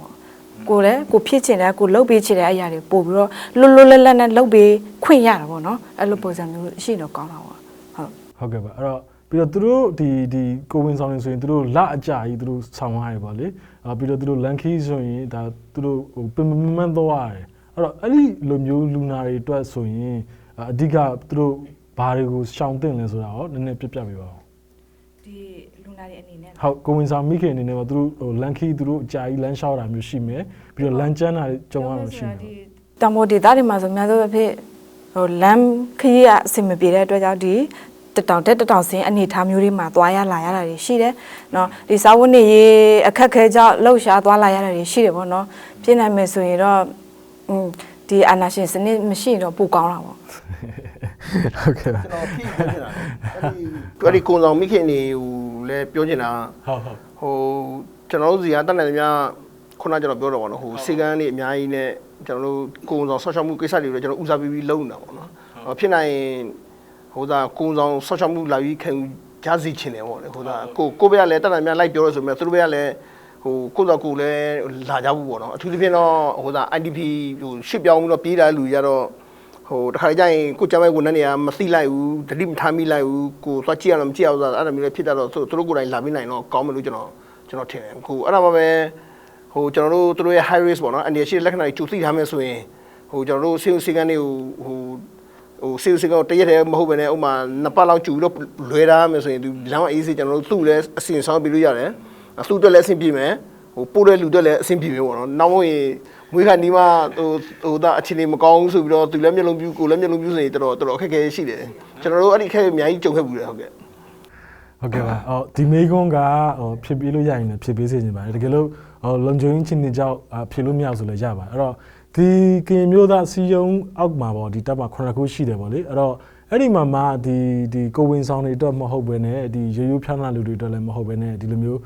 ကိုလည်းကိုဖြစ်ချင်တယ်ကိုလှုပ်ပေးချင်တဲ့အရာတွေပို့ပြီးတော့လွတ်လွတ်လပ်လပ်နဲ့လှုပ်ပေးခွင့်ရတာပေါ့နော်အဲ့လိုပုံစံမျိုးရှိတော့ကောင်းတာပေါ့ဟုတ်ဟုတ်ကဲ့ပါအဲ့တော့ပြီးတော့သူတို့ဒီဒီကိုဝင်ဆောင်နေဆိုရင်သူတို့လအကြကြီးသူတို့ဆောင်ရရပါလေအာပြီးတော့သူတို့လန်ခီဆိုရင်ဒါသူတို့ဟိုပင်မမှန်တော့ရတယ်အဲ့တော့အဲ့ဒီလိုမျိုးလူနာတွေအတွက်ဆိုရင်အဓိကသူတို့ဘာတွေကိုရှောင်သင့်လဲဆိုတာရောနည်းနည်းပြပြပေးပါဦး သားတွေအနေနဲ့ဟုတ်ကိုဝင်ဆောင်မိခင်အနေနဲ့ပေါ့သူတို့ဟိုလန်ခီသူတို့အကြာကြီးလမ်းလျှောက်တာမျိုးရှိမယ်ပြီးတော့လမ်းကျန်းတာကြုံရမှာရှိမယ်တံမိုဒေတာတွေမှာဆိုအများဆုံးအဖြစ်ဟိုလမ်းခရီးကအဆင်မပြေတဲ့အတွက်ကြောင့်ဒီတတောင်တက်တတောင်စင်းအနေထားမျိုးတွေမှာသွားရလာရတာတွေရှိတယ်။နော်ဒီစာဝတ်နေရေးအခက်ခဲကြောင့်လှုပ်ရှားသွားလာရတာတွေရှိတယ်ပေါ့နော်။ပြင်နိုင်မယ်ဆိုရင်တော့อืมဒီအာနာရှင်စနစ်မရှိရင်တော့ပိုကောင်းတာပေါ့။ဟုတ်ကဲ့။ကျွန်တော်ဖြစ်နေတာ။အဲ့ဒီကိုယ်ဆောင်မိခင်နေဟို လည်းပြောချင်တာဟုတ်ဟုတ်ဟိုကျွန်တော်တို့စီကတတ်နိုင်တယ်များခုနကျွန်တော်ပြောတော့ဗောနော်ဟိုစေကန်းတွေအများကြီးနဲ့ကျွန်တော်တို့ကုံဆောင်ဆော့ရှော့မှုကိစ္စတွေလည်းကျွန်တော်ဦးစားပေးပြီးလုပ်နေတာဗောနော်ဟိုဖြစ်နိုင်ရင်ဟိုဒါကုံဆောင်ဆော့ရှော့မှုလာပြီးခံကြစီချင်တယ်ဗောလေဟိုဒါကိုကိုဘက်ကလည်းတတ်နိုင်များလိုက်ပြောရဆိုမြဲသူတို့ဘက်ကလည်းဟိုကိုယ့်တော့ကိုယ်လည်းလာကြဘူးဗောနော်အထူးသဖြင့်တော့ဟိုဒါ IDP ဟိုရှစ်ပြောင်းပြီးတော့ပြေးလာတဲ့လူကြတော့ ဟိုတခါကြရင်ကိုကြမ်းမဲ့ကိုနဲ့နေရမသိလိုက်ဘူးတတိမထားမိလိုက်ဘူးကိုသွားကြည့်ရတော့မကြည့်အောင်ဆိုအဲ့ဒါမျိုးလည်းဖြစ်တတ်တော့သူတို့ကိုယ်တိုင်လာပြီးနိုင်တော့ကောင်းမယ်လို့ကျွန်တော်ကျွန်တော်ထင်တယ်ကိုအဲ့ဒါမှပဲဟိုကျွန်တော်တို့သူတို့ရဲ့ high risk ပေါ့နော်အနေရှိလက္ခဏာတွေကြိုသိထားမယ်ဆိုရင်ဟိုကျွန်တော်တို့စေစီကန်တွေကိုဟိုဟိုစေစီကန်တရက်တည်းမဟုတ်ဘဲနဲ့ဥမာနှစ်ပတ်လောက်ကြူပြီးတော့လွယ်ထားမယ်ဆိုရင်ဒီလမ်းမအေးစေကျွန်တော်တို့သူ့လည်းအစီအဆောင်ပြီးလို့ရတယ်အစုအတွက်လည်းအဆင်ပြေမယ်ဟိုပို့တဲ့လူအတွက်လည်းအဆင်ပြေမယ်ပေါ့နော်နောက်မို့ရင် မွေးခါနီးမှဟိုဟိုဒါအခြေအနေမကောင်းဘူးဆိုပြီးတော့သူလည်းမျက်လုံးပြူကိုလည်းမျက်လုံးပြူဆိုရင်တော်တော်တော်တော်အခက်အခဲရှိတယ်ကျွန်တော်တို့အဲ့ဒီအခက်အခဲအများကြီးကြုံခဲ့ဘူးလေဟုတ်ကဲ့ဟဟုတ်ကဲ့ပါအော်ဒီမေကွန်းကဟိုဖြစ်ပြီးလို့ရရင်လည်းဖြစ်ပြီးစေချင်ပါတယ်တကယ်လို့ဟိုလုံချုံချင်းချင်းနေကြောက်အာဖြစ်လို့မရဘူးဆိုလည်းရပါတယ်အဲ့တော့ဒီကင်မျိုးသားစီယုံအောက်မှာပေါ့ဒီတပ်မှာ9ခုရှိတယ်ပေါ့လေအဲ့တော့အဲ့ဒီမှာမှဒီဒီကိုဝင်ဆောင်တွေအတွက်မဟုတ်ဘဲနဲ့ဒီရိုးရိုးဖြန်းလာလူတွေအတွက်လည်းမဟုတ်ဘဲနဲ့ဒီလိုမျိုး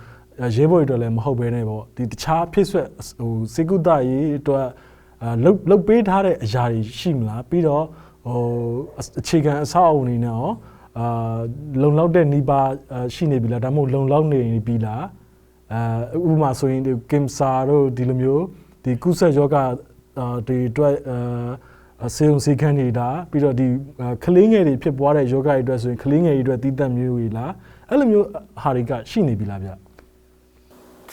ရဲဘော်တွေအတွက်လည်းမဟုတ်ဘဲနဲ့ပေါ့ဒီတခြားဖြစ်ဆွက်ဟိုစေကုတရေးအတွက်အာလုတ်လုတ်ပေးထားတဲ့အရာတွေရှိမလားပြီးတော့ဟိုအခြေခံအဆောက်အအုံတွေနဲ့ရောအာလုံလောက်တဲ့နီးပါအာရှိနေပြီလားဒါမှမဟုတ်လုံလောက်နေပြီလားအဲဥပမာဆိုရင်ဒီကင်ဆာတို့ဒီလိုမျိုးဒီကုသယောဂအာဒီအတွက်အာဆေးုံစေခန်းနေတာပြီးတော့ဒီအာကလေးငယ်တွေဖြစ်ပွားတဲ့ယောဂတွေအတွက်ဆိုရင်ကလေးငယ်တွေအတွက်တည်တတ်မျိုးတွေလားအဲ့လိုမျိုးဟာတွေကရှိနေပြီလားဗျ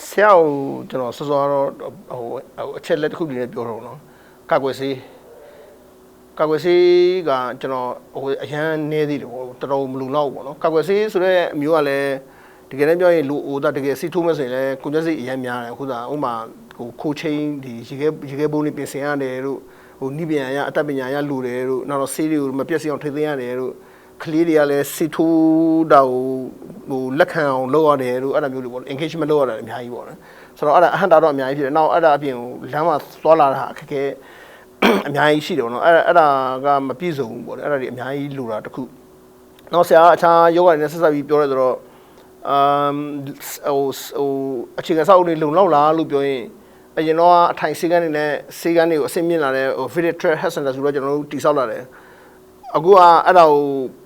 ဆရာကိုကျွန်တော်စောစောတော့ဟိုအချက်လက်တစ်ခုလေးနဲ့ပြောတော့နော်ကာကွယ်ဆေးကာကွယ်ဆေးကကျွန်တော်ဟိုအရန်နေသေးတယ်ဟိုတော်တော်မလုံလောက်ဘူးပေါ့နော်ကာကွယ်ဆေးဆိုတဲ့အမျိုးကလည်းတကယ်တမ်းပြောရင်လူအိုတာတကယ်စီထိုးမဲ့ဆိုရင်လည်းကိုကျက်စိတ်အရန်များတယ်ခုသာဥမာဟိုခိုးချင်းဒီရေခဲရေခဲဘုံတွေပြင်ဆင်ရတယ်တို့ဟိုနိပညာရအတတ်ပညာရလူတယ်တို့နောက်တော့ဆေးတွေကိုမပြတ်စီအောင်ထိသိမ်းရတယ်တို့ ကလေးတွေကလည်းစီထိုးတာကိုဟိုလက်ခံအောင်လုပ်ရတယ်တို့အဲ့ဒါမျိုးတွေပေါ့ engagement လုပ်ရတယ်အများကြီးပေါ့နော်ဆိုတော့အဲ့ဒါအဟန့်တာတော့အများကြီးဖြစ်တယ်နောက်အဲ့ဒါအပြင်ဟိုလမ်းမှာသွားလာတာအခက်အခဲအများကြီးရှိတယ်ပေါ့နော်အဲ့အဲ့ဒါကမပြည့်စုံဘူးပေါ့လေအဲ့ဒါတွေအများကြီးလိုတာတစ်ခုနောက်ဆရာအခြားယောဂတွေနဲ့ဆက်ဆက်ပြီးပြောရဲဆိုတော့အမ်ဟိုဟိုအခြေခံစောက်တွေလုံလောက်လားလို့ပြောရင်အရင်တော့အထိုင်စေကန်းတွေနဲ့စေကန်းတွေကိုအဆင့်မြင့်လာတဲ့ဟို Fitted Track Health Center ဆိုတော့ကျွန်တော်တို့တိစောက်လာတယ် အခုကအဲ့ဒါကို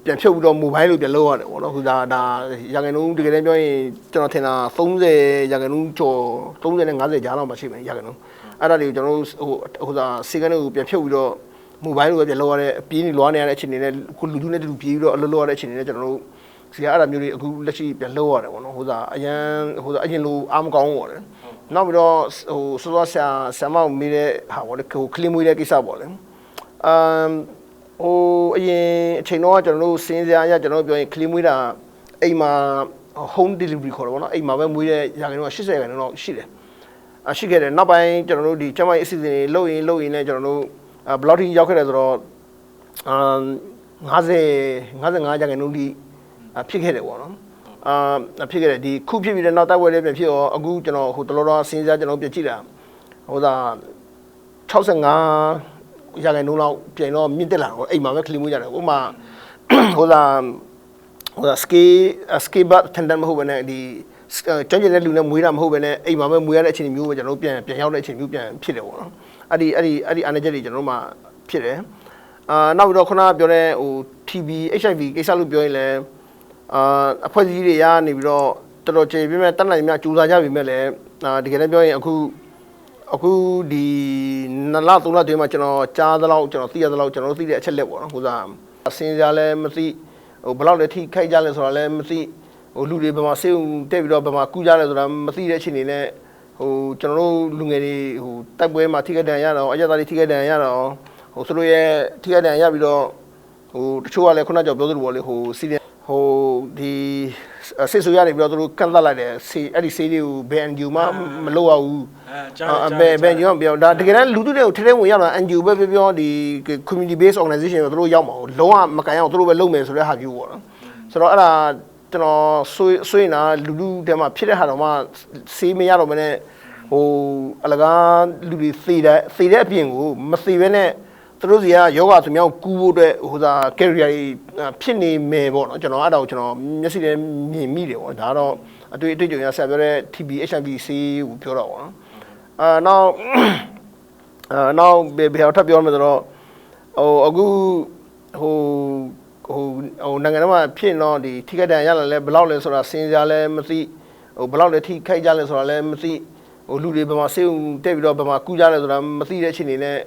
ပြန်ဖြုတ်ပြီးတော့ mobile လို့ပြန်လုပ်ရတယ်ပေါ့နော်ခုဒါဒါရာခိုင်နှုန်းတကယ်တမ်းပြောရင်ကျွန်တော်ထင်တာ30ရာခိုင်နှုန်းကျော်30နဲ့50ကြားလောက်မှရှိမယ်ရာခိုင်နှုန်းအဲ့ဒါတွေကိုကျွန်တော်တို့ဟိုဟိုဒါစေကန်းတွေကိုပြန်ဖြုတ်ပြီးတော့ mobile လို့ပဲပြန်လုပ်ရတဲ့အပြေးနေလွားနေရတဲ့အခြေအနေနဲ့ခုလူလူနဲ့တူပြေးပြီးတော့အလုပ်လုပ်ရတဲ့အခြေအနေနဲ့ကျွန်တော်တို့စီကအဲ့ဒါမျိုးတွေအခုလက်ရှိပြန်လုပ်ရတယ်ပေါ့နော်ဟိုဒါအရန်ဟိုဒါအရင်လိုအားမကောင်းဘူးပေါ့လေနောက်ပြီးတော့ဟိုစောစောဆရာဆရာမကိုမေးတဲ့ဟာပေါ့လေဟိုကလင်းမွေးတဲ့ကိစ္စပေါ့လေအမ် ဟိုအရင်အချိန်တော့ကျွန်တော်တို့စင်းစရာအရကျွန်တော်တို့ပြောရင်ကလင်းမွေးတာအိမ်မှာ home delivery ခေါ်တယ်ပေါ့နော်အိမ်မှာပဲမွေးတဲ့ရာခိုင်နှုန်းက80ရာခိုင်နှုန်းတော့ရှိတယ်အရှိခဲ့တယ်နောက်ပိုင်းကျွန်တော်တို့ဒီကျမကြီးအစီအစဉ်တွေလုပ်ရင်လုပ်ရင်လည်းကျွန်တော်တို့ဘလော့တီရောက်ခဲ့တယ်ဆိုတော့အာ90 55ရာခိုင်နှုန်းထိဖြစ်ခဲ့တယ်ပေါ့နော်အာဖြစ်ခဲ့တယ်ဒီခုဖြစ်ပြီးတဲ့နောက်တိုက်ပွဲလေးပြန်ဖြစ်ရောအခုကျွန်တော်ဟိုတလောတော့စင်းစရာကျွန်တော်ပြကြည့်တာဟိုဒါ65 ရာခိုင်နှုန်းလောက်ပြင်တော့မြင့်တက်လာတော့အိမ်မှာပဲကလီမွေးကြတယ်ဥမာဟိုဒါဟိုဒါ ski ski bat tendon မဟုတ်ဘဲနဲ့ဒီကျန်းကျင်တဲ့လူနဲ့မွေးတာမဟုတ်ဘဲနဲ့အိမ်မှာပဲမွေးရတဲ့အခြေအနေမျိုးပဲကျွန်တော်တို့ပြန်ပြန်ရောက်တဲ့အခြေအနေမျိုးပြန်ဖြစ်တယ်ပေါ့နော်အဲ့ဒီအဲ့ဒီအဲ့ဒီအနေချက်တွေကျွန်တော်တို့မှဖြစ်တယ်အာနောက်ပြီးတော့ခုနကပြောတဲ့ဟို TB HIV ကိစ္စလို့ပြောရင်လည်းအာအဖွဲ့အစည်းတွေရနေပြီးတော့တော်တော်ကျေပြည့်မဲ့တက်နိုင်မြကြိုးစားကြပြီမဲ့လည်းအာတကယ်လည်းပြောရင်အခု အခုဒီနလသုံးလတွင်းမှာကျွန်တော်ကြားသလောက်ကျွန်တော်သိရသလောက်ကျွန်တော်တို့သိတဲ့အချက်လက်ပေါ့နော်ဟိုစားအစင်းစရာလည်းမသိဟိုဘယ်လောက်လဲထိခိုက်ကြလဲဆိုတာလည်းမသိဟိုလူတွေဘယ်မှာစေုံတက်ပြီးတော့ဘယ်မှာကူးကြလဲဆိုတာမသိတဲ့အခြေအနေနဲ့ဟိုကျွန်တော်တို့လူငယ်တွေဟိုတိုက်ပွဲမှာထိခိုက်ဒဏ်ရတော့အကြသားတွေထိခိုက်ဒဏ်ရတော့ဟိုသူတို့ရဲ့ထိခိုက်ဒဏ်ရပြီးတော့ဟိုတချို့ကလည်းခုနကပြောသလိုပေါ့လေဟိုစီဟိုဒီ ဆေးဆိုရနေပြီးတော့သူတို့ကန့်သတ်လိုက်တယ်ဆေးအဲ့ဒီဆေးတွေကိုဘယ် NGO မှမလုပ်ရဘူးအဲဘယ်ဘယ်ညောင်းပြောဒါတကယ်တမ်းလူထုတွေကိုထဲထဲဝင်ရောက်လာ NGO ပဲပြောပြောဒီ community based organization ကိုသူတို့ရောက်မှာလုံးဝမကန်အောင်သူတို့ပဲလုပ်မယ်ဆိုတဲ့ဟာမျိုးပေါ့နော်ဆိုတော့အဲ့ဒါကျွန်တော်ဆွေးဆွေးနာလူလူတဲမှာဖြစ်တဲ့ဟာတော့မှစေးမရတော့မနဲ့ဟိုအလကားလူတွေသေတဲ့သေတဲ့အပြင်ကိုမသေဘဲနဲ့ သူတို့စီကယောဂသူများကိုကူးဖို့အတွက်ဟိုသာ career ဖြစ်နေမယ်ပေါ့နော်ကျွန်တော်အဲ့ဒါကိုကျွန်တော်မျက်စိနဲ့မြင်မိတယ်ပေါ့ဒါတော့အတွေ့အတွေ့အကြုံရဆက်ပြောတဲ့ TB HIV ဆေးကိုပြောတော့ပေါ့နော်အာနောက်အာနောက်ဘယ်ဘယ်ထပ်ပြောမှဆိုတော့ဟိုအခုဟိုဟိုဟိုနိုင်ငံတော်မှာဖြစ်တော့ဒီထိခိုက်ဒဏ်ရလာလဲဘယ်လောက်လဲဆိုတာစင်စရာလဲမသိဟိုဘယ်လောက်လဲထိခိုက်ကြလဲဆိုတာလဲမသိဟိုလူတွေဘယ်မှာစေုံတက်ပြီးတော့ဘယ်မှာကူးကြလဲဆိုတာမသိတဲ့အခြေအနေနဲ့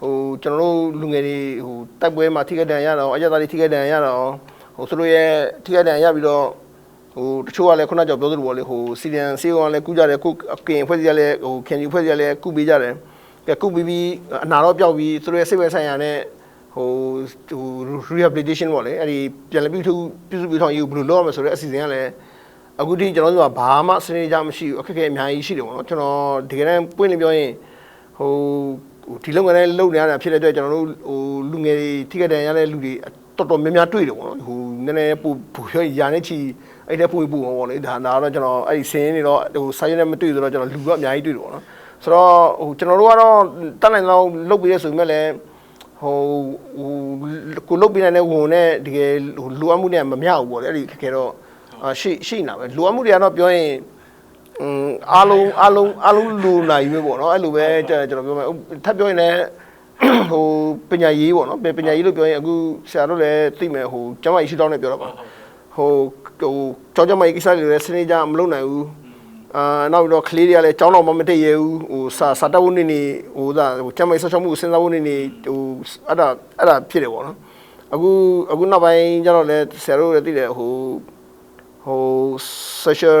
ဟိုကျွန်တော်တို့လူငယ်တွေဟိုတိုက်ပွဲမှာထိခိုက်ဒဏ်ရတော့အကြသားတွေထိခိုက်ဒဏ်ရတော့ဟိုသူတို့ရဲ့ထိခိုက်ဒဏ်ရပြီးတော့ဟိုတချို့ကလည်းခုနကကြောပြောသလိုပေါ့လေဟိုစီလန်စီအောင်လည်းကုကြတယ်ကုကင်ဖွဲ့စီရလည်းဟိုခင်ကြီးဖွဲ့စီရလည်းကုပေးကြတယ်ကဲကုပြီးပြီးအနာတော့ပျောက်ပြီးသူတို့ရဲ့စိတ်ဝဲဆိုင်ရာနဲ့ဟိုဟို rehabilitation ပေါ့လေအဲ့ဒီပြန်လည်ပြုထုပြုစုပြီးထောင်ယူဘယ်လိုလုပ်ရမလဲဆိုတော့အစီအစဉ်ကလည်းအခုထိကျွန်တော်တို့ကဘာမှစနေကြမရှိဘူးအခက်အခဲအများကြီးရှိတယ်ပေါ့နော်ကျွန်တော်ဒီကနေ့ပွင့်နေပြောရင်ဟို ဒီလုပ်ငန်းလေးလုပ်နေရတာဖြစ်တဲ့အတွက်ကျွန်တော်တို့ဟိုလူငယ်တွေထိခိုက်ဒဏ်ရတဲ့လူတွေတော်တော်များများတွေ့တယ်ပေါ့နော်ဟိုနည်းနည်းပူပူပြောရာနဲ့ချီအဲ့တဲ့ပူပူပေါ့လေဒါဒါတော့ကျွန်တော်အဲ့ဒီစင်းနေတော့ဟိုစာရင်းနဲ့မတွေ့ဆိုတော့ကျွန်တော်လူကအများကြီးတွေ့တယ်ပေါ့နော်ဆိုတော့ဟိုကျွန်တော်တို့ကတော့တက်နိုင်တော့လုတ်ပြီးရဆိုပေမဲ့လည်းဟိုဟိုကိုလုတ်ပြီးတဲ့ဝင်နဲ့တကယ်ဟိုလူအမှုနဲ့မမျှဘူးပေါ့လေအဲ့ဒီခက်ခဲတော့အာရှိရှိနေတာပဲလူအမှုတွေကတော့ပြောရင်อืม အားလုံးအားလုံးအားလုံးလူနိုင်ပဲပေါ့နော်အဲ့လိုပဲကျွန်တော်ပြောမယ်ထပ်ပြောရင်လည်းဟိုပညာရေးပေါ့နော်ပညာရေးလို့ပြောရင်အခုဆရာတို့လည်းသိမယ်ဟိုကျမကြီးရှိတောင်းနဲ့ပြောတော့ပါဟိုဟိုကြောင်းကျမကြီးကိစ္စတွေလည်းစနေကြမလုပ်နိုင်ဘူးအာနောက်ပြီးတော့ကလေးတွေကလည်းကျောင်းတော်မှမတက်ရဘူးဟိုစာစာတက်ဖို့နေနေဟိုဒါဟိုကျမကြီးဆောက်ရှောက်မှုစဉ်းစားဖို့နေနေဟိုအဲ့ဒါအဲ့ဒါဖြစ်တယ်ပေါ့နော်အခုအခုနောက်ပိုင်းကျတော့လည်းဆရာတို့လည်းသိတယ်ဟို ဟို social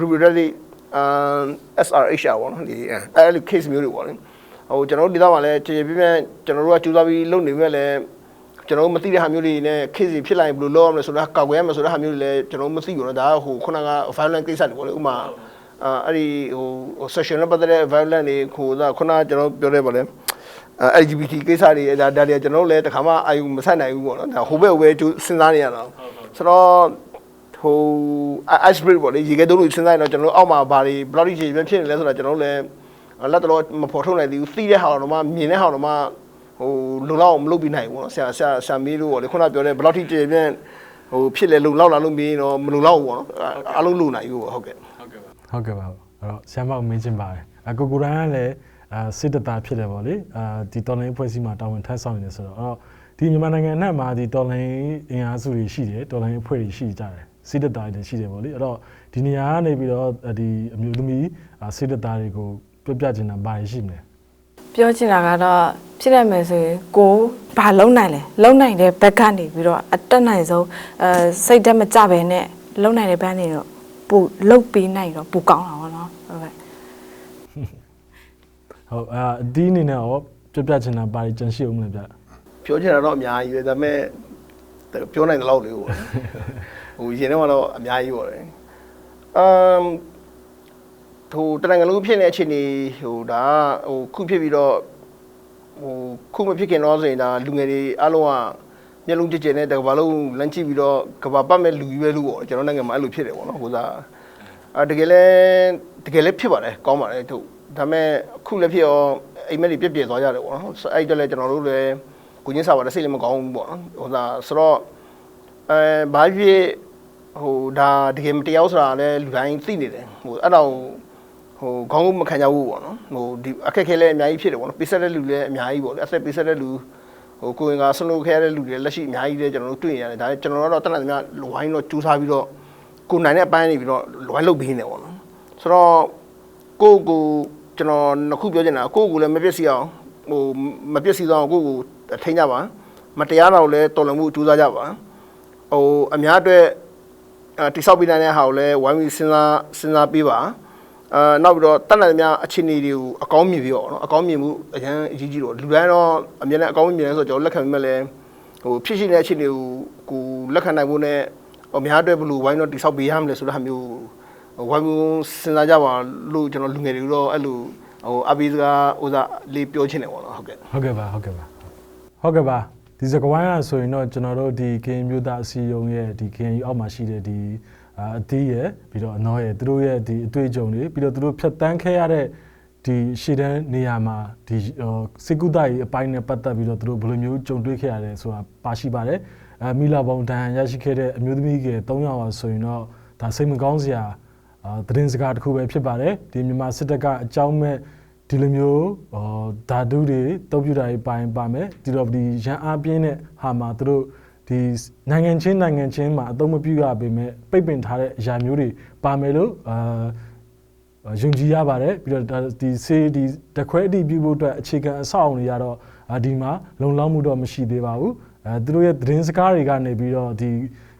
regularity အာ SRHR ပေါ့နော်ဒီအဲ့လို case မျိုးတွေပေါ့လေဟိုကျွန်တော်တို့ဒေသမှာလည်းခြေခြေပြင်းပြင်းကျွန်တော်တို့ကကြိုးစားပြီးလုပ်နေမြဲလည်းကျွန်တော်တို့မသိတဲ့ဟာမျိုးတွေနဲ့ခေတ်စီဖြစ်လာရင်ဘယ်လိုလုပ်ရမလဲဆိုတော့ကောက်ွယ်ရမယ်ဆိုတဲ့ဟာမျိုးတွေလည်းကျွန်တော်တို့မသိဘူးနော်ဒါကဟိုခုနက violent ကိစ္စတွေပေါ့လေဥမာအာအဲ့ဒီဟို session နဲ့ပတ်သက်တဲ့ violent တွေခိုးတာခုနကကျွန်တော်ပြောရဲပါလေ LGBT ကိစ္စတွေဒါဒါတွေကျွန်တော်တို့လည်းတခါမှအာယူမဆက်နိုင်ဘူးပေါ့နော်ဒါဟိုဘက်ဟိုဘက်စဉ်းစားနေရတာဆိုတော့ ဟို ice break ပေါ့လေရေခဲတုံးလို့စဉ်းစားရင်တော့ကျွန်တော်တို့အောက်မှာဘာတွေဘယ်လောက်ကြီးရေပြင်းဖြစ်နေလဲဆိုတော့ကျွန်တော်တို့လည်းလက်တော်မဖော်ထုတ်နိုင်သေးဘူးသိတဲ့ဟာတော့မှမြင်တဲ့ဟာတော့မှဟိုလုံလောက်မလုပ်ပြီးနိုင်ဘူးပေါ့နော်ဆရာဆရာဆရာမေးလို့ပေါ့လေခုနပြောတဲ့ဘယ်လောက်ထိကျေပြန့်ဟိုဖြစ်လေလုံလောက်လာလို့မင်းတော့မလုံလောက်ဘူးပေါ့နော်အားလုံးလုံနိုင်ဘူးပေါ့ဟုတ်ကဲ့ဟုတ်ကဲ့ပါဟုတ်ကဲ့ပါအဲ့တော့ဆရာမကိုမေးချင်ပါတယ်အကိုကိုရန်ကလည်းအာစစ်တသားဖြစ်တယ်ပေါ့လေအာဒီတော်လိုင်းအဖွဲ့အစည်းမှာတာဝန်ထမ်းဆောင်နေတယ်ဆိုတော့အဲ့တော့ဒီမြန်မာနိုင်ငံအနှံ့မှာဒီတော်လိုင်းအင်အားစုတွေရှိတယ်တော်လိုင်းအဖွဲ့တွေရှိကြတယ် စစ်တသားတွေရှိတယ်ပေါ့လေအဲ့တော့ဒီနေရာကနေပြီးတော့ဒီအမျိုးသမီးစစ်တသားတွေကိုပြပြချင်တာဘာရှိမလဲပြောချင်တာကတော့ဖြစ်ရမယ်ဆိုရင်ကိုဘာလုံနိုင်လဲလုံနိုင်တဲ့ဘက်ကနေပြီးတော့အတက်နိုင်ဆုံးအဲစိတ်တက်မကြပဲနဲ့လုံနိုင်တဲ့ဘက်နေတော့ပူလုတ်ပြီးနိုင်တော့ပူကောင်းတာပေါ့နော်ဟုတ်ကဲ့ဟုတ်အာဒီအနေနဲ့ရောပြပြချင်တာဘာကြံရှိအောင်မလဲဗျပြောချင်တာတော့အများကြီးပဲဒါပေမဲ့ ပြောနိုင်တဲ့လောက်လေးပေါ့ဟိုရင်ထဲမှာတော့အများကြီးပေါ့လေအမ်ဟိုတနင်္ဂနွေဖြစ်နေတဲ့အခြေအနေဟိုဒါဟိုခုဖြစ်ပြီးတော့ဟိုခုမဖြစ်ခင်တော့ဆိုရင်ဒါလူငယ်တွေအားလုံးကမျက်လုံးကြည်ကြည်နဲ့တကဘာလုံးလမ်းကြည့်ပြီးတော့ကဘာပတ်မဲ့လူကြီးပဲလူပေါ့ကျွန်တော်နိုင်ငံမှာအဲ့လိုဖြစ်တယ်ပေါ့နော်ဟိုစားအာတကယ်လဲတကယ်လဲဖြစ်ပါတယ်ကောင်းပါတယ်သူဒါပေမဲ့အခုလည်းဖြစ်ရောအိမ်မက်တွေပြက်ပြက်သွားကြတယ်ပေါ့နော်အဲ့တော့လဲကျွန်တော်တို့လည်း ကိုချင်းစာပါတယ်စိတ်လည်းမကောင်းဘူးပေါ့နော်ဟိုစားဆိုတော့အဲဘာဖြစ်ဟိုဒါတကယ်မတရားဆိုတာလည်းလူတိုင်းသိနေတယ်ဟိုအဲ့တော့ဟိုခေါင်းကုန်းမခံကြဘူးပေါ့နော်ဟိုဒီအခက်ခဲလည်းအများကြီးဖြစ်တယ်ပေါ့နော်ပေးဆက်တဲ့လူလည်းအများကြီးပေါ့လေအသက်ပေးဆက်တဲ့လူဟိုကိုယ်ကဆလို့ခဲတဲ့လူတွေလက်ရှိအများကြီးလည်းကျွန်တော်တို့တွေ့ရတယ်ဒါလည်းကျွန်တော်တို့တော့တက်လာသမျှလိုဝိုင်းတော့ကြိုးစားပြီးတော့ကိုနိုင်တဲ့အပိုင်းနေပြီးတော့လိုဝိုင်းလုပ်ပြီးနေပေါ့နော်ဆိုတော့ကိုကိုကျွန်တော်နှစ်ခုပြောချင်တာကိုကိုလည်းမပြည့်စည်အောင်ဟိုမပြည့်စည်တော့ကိုကို ထိန်းကြပါမတရားတော့လည်းတော်လမှုကြိုးစားကြပါဟိုအများအတွက်တိဆောက်ပြီးနိုင်တဲ့ဟာကိုလည်းဝိုင်းပြီးစဉ်းစားစဉ်းစားပေးပါအာနောက်ပြီးတော့တက်နိုင်သမျှအခြေအနေတွေကိုအကောင်းမြင်ပြီးတော့နော်အကောင်းမြင်မှုအရင်အကြီးကြီးတော့လူတိုင်းတော့အမြဲတမ်းအကောင်းမြင်တယ်ဆိုတော့ကျွန်တော်လက်ခံပြီးမှလည်းဟိုဖြစ်ရှိနေတဲ့အခြေအနေကိုကိုလက်ခံနိုင်ဖို့နဲ့အများအတွက်ဘယ်လိုဝိုင်းတော့တိဆောက်ပေးရမလဲဆိုတဲ့ဟာမျိုးဝိုင်းမှုစဉ်းစားကြပါလို့ကျွန်တော်လူငယ်တွေတော့အဲ့လိုဟိုအဘိစကားဥစားလေးပြောချင်တယ်ပေါ့နော်ဟုတ်ကဲ့ဟုတ်ကဲ့ပါဟုတ်ကဲ့ပါ ဟုတ်ကဲ့ပါဒီစကဝိုင်းကဆိုရင်တော့ကျွန်တော်တို့ဒီကရင်မျိုးသားအစည်းအရုံးရဲ့ဒီကရင်အောက်မှာရှိတဲ့ဒီအာအသီးရဲ့ပြီးတော့အနော်ရဲ့သူတို့ရဲ့ဒီအတွေ့အကြုံတွေပြီးတော့သူတို့ဖြတ်တန်းခဲ့ရတဲ့ဒီရှေ့တန်းနေရာမှာဒီစေကုသရေးအပိုင်းနဲ့ပတ်သက်ပြီးတော့သူတို့ဘယ်လိုမျိုးကြုံတွေ့ခဲ့ရတယ်ဆိုတာပါရှိပါတယ်အဲမီလာဘုံတန်ရရှိခဲ့တဲ့အမျိုးသမီးငယ်၃ယောက်ပါဆိုရင်တော့ဒါစိတ်မကောင်းစရာအာသတင်းစကားတစ်ခုပဲဖြစ်ပါတယ်ဒီမြန်မာစစ်တပ်ကအကြောင်းမဲ့ ဒီလိုမျိုးဟောဓာတုတွေတုပ်ပြတာတွေပိုင်းပါမယ်ဒီတော့ဒီရန်အားပြင်းတဲ့ဟာမှာသူတို့ဒီနိုင်ငံချင်းနိုင်ငံချင်းမှာအသုံးမပြုရပေမဲ့ပိတ်ပင်ထားတဲ့အရာမျိုးတွေပါမယ်လို့အာယုံကြည်ရပါတယ်ပြီးတော့ဒါဒီစေးဒီတခွဲအတီးပြုဖို့အတွက်အခြေခံအဆောက်အအုံတွေကတော့အာဒီမှာလုံလောက်မှုတော့မရှိသေးပါဘူးအဲသူတို့ရဲ့သတင်းစကားတွေကနေပြီးတော့ဒီ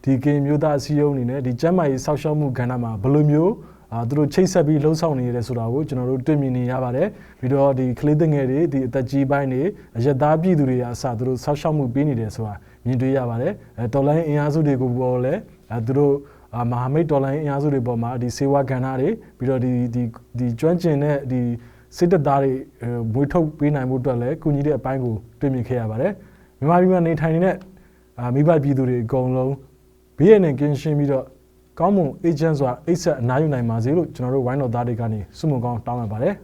ဒီကင်မျိုးသားအစည်းအရုံးအနေနဲ့ဒီကျမ်းမာရေးဆောက်ရှောက်မှုကဏ္ဍမှာဘယ်လိုမျိုး အာသူတို့ချိတ်ဆက်ပြီးလှုံ့ဆော်နေရတယ်ဆိုတာကိုကျွန်တော်တို့တွေ့မြင်နေရပါတယ်ပြီးတော့ဒီကလေးသငယ်တွေဒီအသက်ကြီးပိုင်းတွေအရက်သားပြည်သူတွေအစသူတို့ဆောက်ရှောက်မှုပေးနေတယ်ဆိုတာမြင်တွေ့ရပါတယ်အဲတော်လိုင်းအင်အားစုတွေကိုပေါ်လဲအဲသူတို့အာမဟာမိတ်တော်လိုင်းအင်အားစုတွေပေါ်မှာဒီစေဝါကဏ္ဍတွေပြီးတော့ဒီဒီဒီကျွမ်းကျင်တဲ့ဒီစစ်တပ်သားတွေမွေးထုတ်ပေးနိုင်မှုအတွက်လည်းကုညီတဲ့အပိုင်းကိုတွေ့မြင်ခဲ့ရပါတယ်မြန်မာပြည်မှာနေထိုင်နေတဲ့အာမိဘပြည်သူတွေအကုန်လုံးဘေးရန်နဲ့ကင်းရှင်းပြီးတော့ ကောင်းမွန် agent ဆိုတာအိတ်ဆက်အနားယူနိုင်ပါစေလို့ကျွန်တော်တို့ဝိုင်းတော်သားတွေကနေဆုမွန်ကောင်းတောင်းပန်ပါတယ်